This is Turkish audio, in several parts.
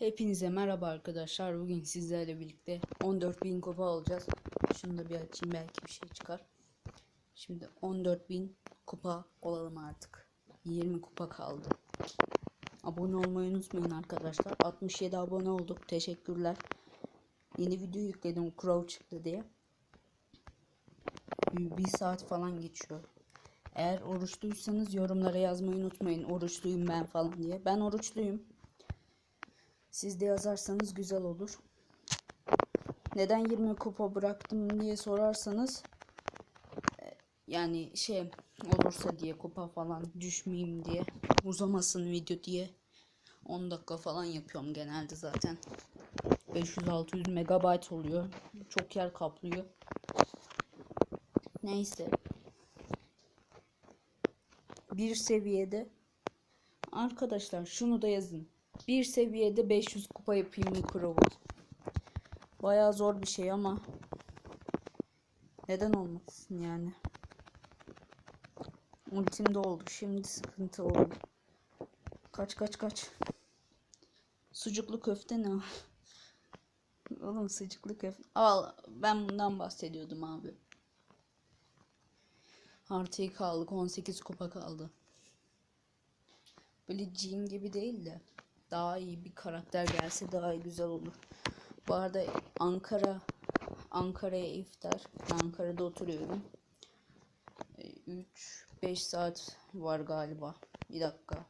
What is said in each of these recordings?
Hepinize merhaba arkadaşlar. Bugün sizlerle birlikte 14.000 kupa alacağız. Şunu da bir açayım belki bir şey çıkar. Şimdi 14.000 kupa olalım artık. 20 kupa kaldı. Abone olmayı unutmayın arkadaşlar. 67 abone olduk. Teşekkürler. Yeni video yükledim. Crow çıktı diye. Bir saat falan geçiyor. Eğer oruçluysanız yorumlara yazmayı unutmayın. Oruçluyum ben falan diye. Ben oruçluyum. Siz de yazarsanız güzel olur. Neden 20 kupa bıraktım diye sorarsanız e, yani şey olursa diye kupa falan düşmeyeyim diye uzamasın video diye 10 dakika falan yapıyorum genelde zaten. 500-600 megabayt oluyor. Çok yer kaplıyor. Neyse. Bir seviyede arkadaşlar şunu da yazın. Bir seviyede 500 kupa yapayım Crow'u? Bayağı zor bir şey ama neden olmasın yani? Ultim de oldu. Şimdi sıkıntı oldu. Kaç kaç kaç. Sucuklu köfte ne? Oğlum sucuklu köfte. Al ben bundan bahsediyordum abi. Artı kaldık 18 kupa kaldı. Böyle Jean gibi değil de daha iyi bir karakter gelse daha güzel olur. Bu arada Ankara Ankara'ya iftar. Ankara'da oturuyorum. 3 5 saat var galiba. Bir dakika.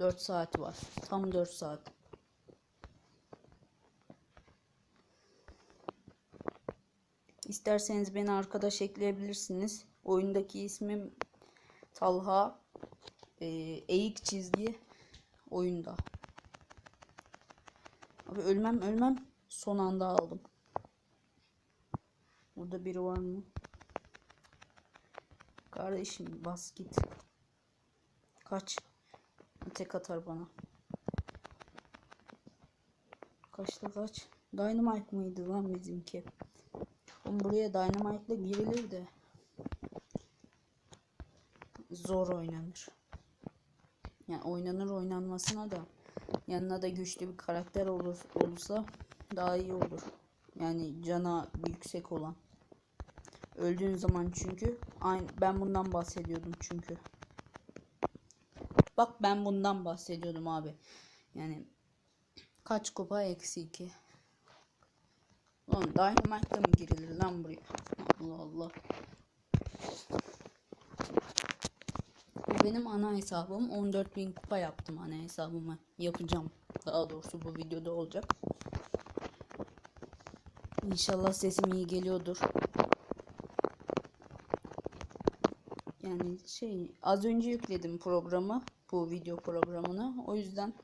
4 saat var. Tam 4 saat. İsterseniz beni arkadaş ekleyebilirsiniz. Oyundaki ismim Talha e, eğik çizgi oyunda. Abi ölmem ölmem. Son anda aldım. Burada biri var mı? Kardeşim bas git. Kaç. Tek atar bana. Kaçta kaç. Dynamite mıydı lan bizimki? Oğlum buraya Dynamite'la girilir de zor oynanır. Yani oynanır oynanmasına da yanına da güçlü bir karakter olur olursa daha iyi olur. Yani cana yüksek olan. Öldüğün zaman çünkü aynı ben bundan bahsediyordum çünkü. Bak ben bundan bahsediyordum abi. Yani kaç kupa eksi 2. Lan Dynamite'la mı girilir lan buraya? Allah Allah. Benim ana hesabım. 14.000 kupa yaptım ana hesabımı. Yapacağım. Daha doğrusu bu videoda olacak. İnşallah sesim iyi geliyordur. Yani şey az önce yükledim programı. Bu video programını. O yüzden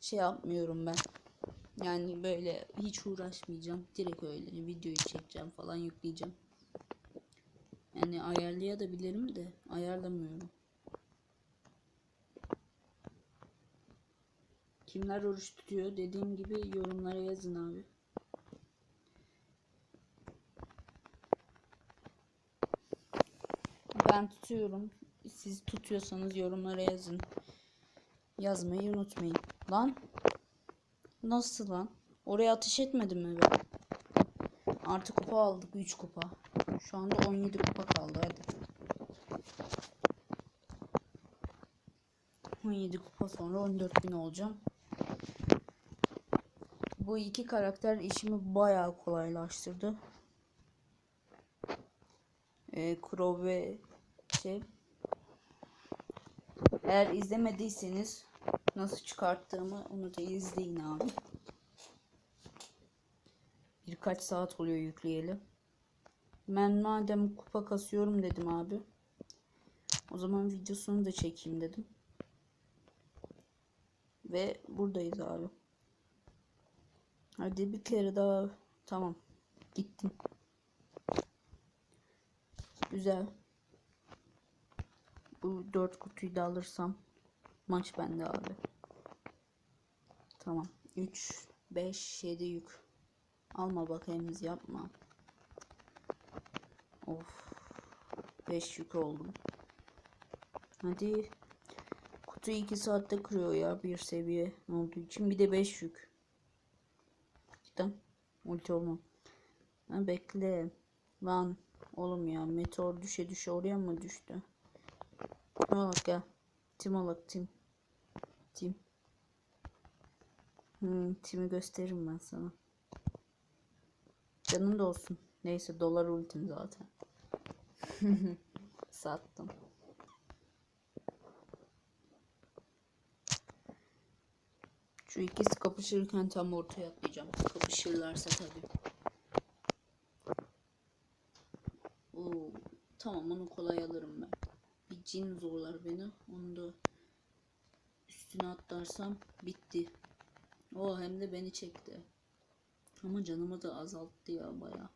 şey yapmıyorum ben. Yani böyle hiç uğraşmayacağım. Direkt öyle videoyu çekeceğim falan yükleyeceğim. Yani ayarlayabilirim de ayarlamıyorum. Kimler oruç tutuyor dediğim gibi yorumlara yazın abi. Ben tutuyorum. Siz tutuyorsanız yorumlara yazın. Yazmayı unutmayın. Lan Nasıl lan? Oraya ateş etmedim mi ben? Artı kupa aldık. 3 kupa. Şu anda 17 kupa kaldı. Hadi. 17 kupa sonra 14.000 olacağım. Bu iki karakter işimi bayağı kolaylaştırdı. Ee, Crow ve şey. Eğer izlemediyseniz nasıl çıkarttığımı onu da izleyin abi. Birkaç saat oluyor yükleyeli. Ben madem kupa kasıyorum dedim abi. O zaman videosunu da çekeyim dedim. Ve buradayız abi. Hadi bir kere daha. Tamam. Gittim. Güzel. Bu dört kutuyu da alırsam maç bende abi. Tamam. 3 5 7 yük. Alma bakayım yapma. Of. 5 yük oldum. Hadi. kutuyu 2 saatte kırıyor ya bir seviye olduğu için. Bir de 5 yük. Cidden ulti olmam. Ha, bekle. Lan oğlum ya meteor düşe düşe oraya mı düştü? Al bak gel. Tim al bak tim. Tim. Hmm, timi gösteririm ben sana. Canın da olsun. Neyse dolar ultim zaten. Sattım. Şu ikisi kapışırken tam ortaya atlayacağım. Kapışırlarsa tabii. Oo, tamam onu kolay alırım ben. Bir cin zorlar beni. Onu da üstüne atlarsam bitti. O hem de beni çekti. Ama canımı da azalttı ya baya.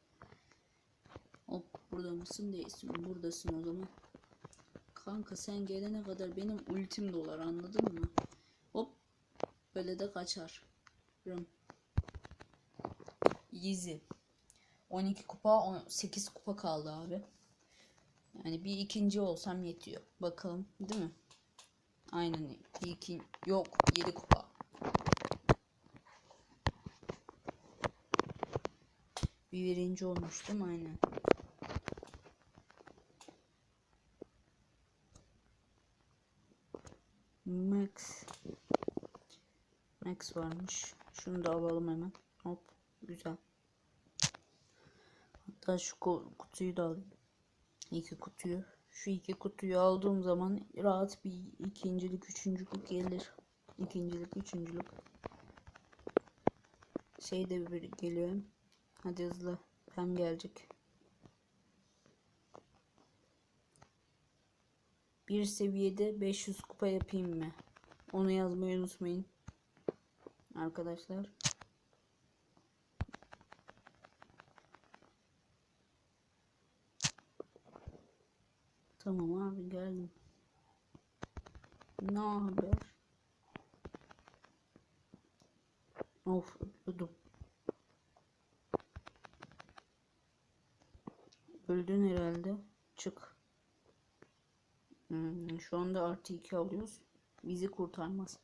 Hop burada mısın değilsin. Buradasın o zaman. Kanka sen gelene kadar benim ultim dolar anladın mı? Böyle de kaçar. Rım. Easy. 12 kupa 8 kupa kaldı abi. Yani bir ikinci olsam yetiyor. Bakalım değil mi? Aynen bir iki yok 7 kupa. Bir birinci olmuştum aynen. Max. Max varmış. Şunu da alalım hemen. Hop güzel. Hatta şu ku- kutuyu da alayım. İki kutuyu. Şu iki kutuyu aldığım zaman rahat bir ikincilik, üçüncülük gelir. İkincilik, üçüncülük. Şey de bir geliyor. Hadi hızlı. Pem gelecek. Bir seviyede 500 kupa yapayım mı? Onu yazmayı unutmayın. Arkadaşlar. Tamam abi geldim. Ne haber? Of öldüm. Öldün herhalde. Çık. Hmm, şu anda artı 2 alıyoruz. Bizi kurtarmaz.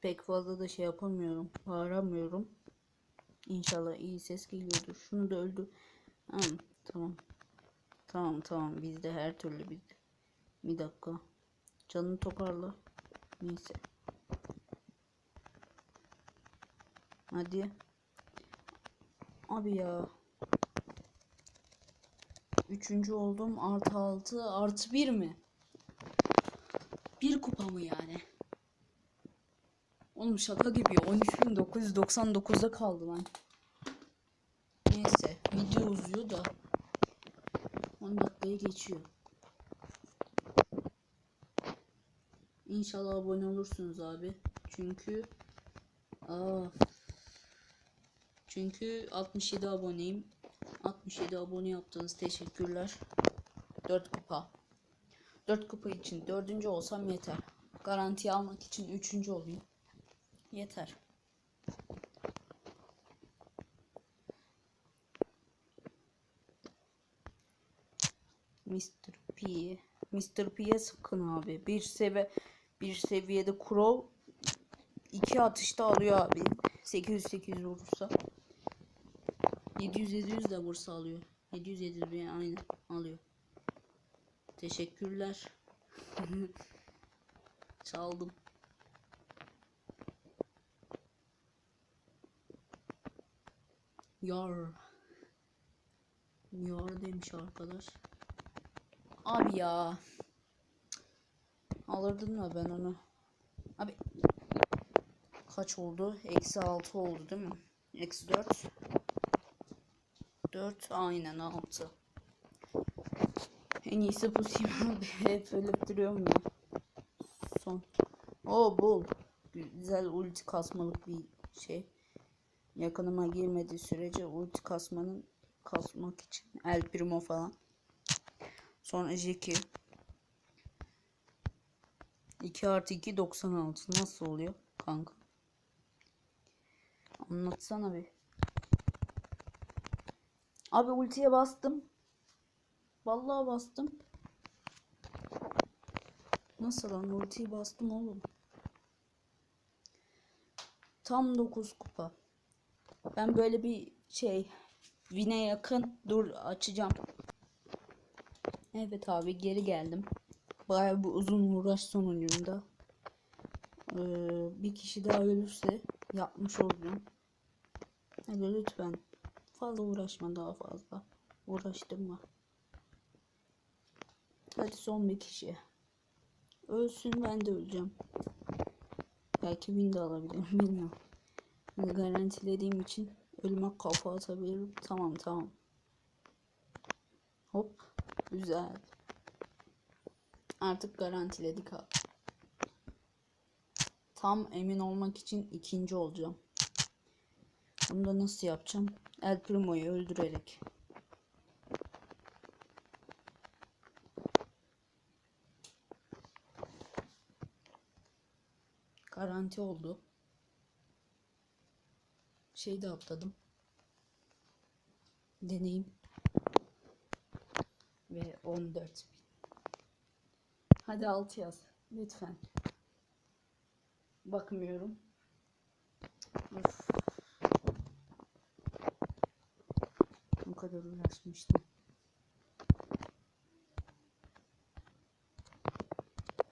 Pek fazla da şey yapamıyorum. Bağıramıyorum. İnşallah iyi ses geliyordur. Şunu da öldü. Ha, tamam. Tamam tamam bizde her türlü bizde. Bir dakika. Canını toparla. Neyse. Hadi. Abi ya. Üçüncü oldum. Artı altı. Artı bir mi? Bir kupa mı yani? Oğlum şaka gibi. 13.999'da kaldı lan. Neyse. Video uzuyor da. 10 dakikayı geçiyor. İnşallah abone olursunuz abi. Çünkü aa, çünkü 67 aboneyim. 67 abone yaptığınız teşekkürler. 4 kupa. 4 kupa için 4. olsam yeter. Garanti almak için 3. olayım. Yeter. Mr. P. Mr. P'ye sıkın abi. Bir seviye bir seviyede Crow iki atışta alıyor abi. 800 800 vurursa. 700 700 de vursa alıyor. 700 700 bir aynen alıyor. Teşekkürler. Çaldım. Yar. Yar demiş arkadaş. Abi ya. Alırdın mı ben onu? Abi. Kaç oldu? Eksi 6 oldu değil mi? Eksi 4. 4 aynen 6. En iyisi pusayım abi. Hep ölüp duruyorum ya. Son. O bul. Güzel ulti kasmalık bir şey. Yakınıma girmediği sürece ulti kasmanın kasmak için. El Primo falan. Sonra Jeki. 2 artı 2 96. Nasıl oluyor kanka? Anlatsana bir. Abi ultiye bastım. Vallahi bastım. Nasıl lan ultiyi bastım oğlum. Tam 9 kupa. Ben böyle bir şey Vine yakın dur açacağım. Evet abi geri geldim. Bayağı bir uzun uğraş sonucunda. Ee, bir kişi daha ölürse yapmış olacağım. Hadi lütfen. Fazla uğraşma daha fazla. Uğraştırma. Hadi son bir kişi. Ölsün ben de öleceğim. Belki win de alabilirim bilmiyorum. Garantilediğim için ölüme kafa atabilirim. Tamam tamam. Hop. Güzel. Artık garantiledik abi. Tam emin olmak için ikinci olacağım. Bunu da nasıl yapacağım? El Primo'yu öldürerek. Garanti oldu. Şey de atladım. Deneyim. Ve 14 bin. Hadi 6 yaz. Lütfen. Bakmıyorum. Of. Bu kadar uğraşmıştım.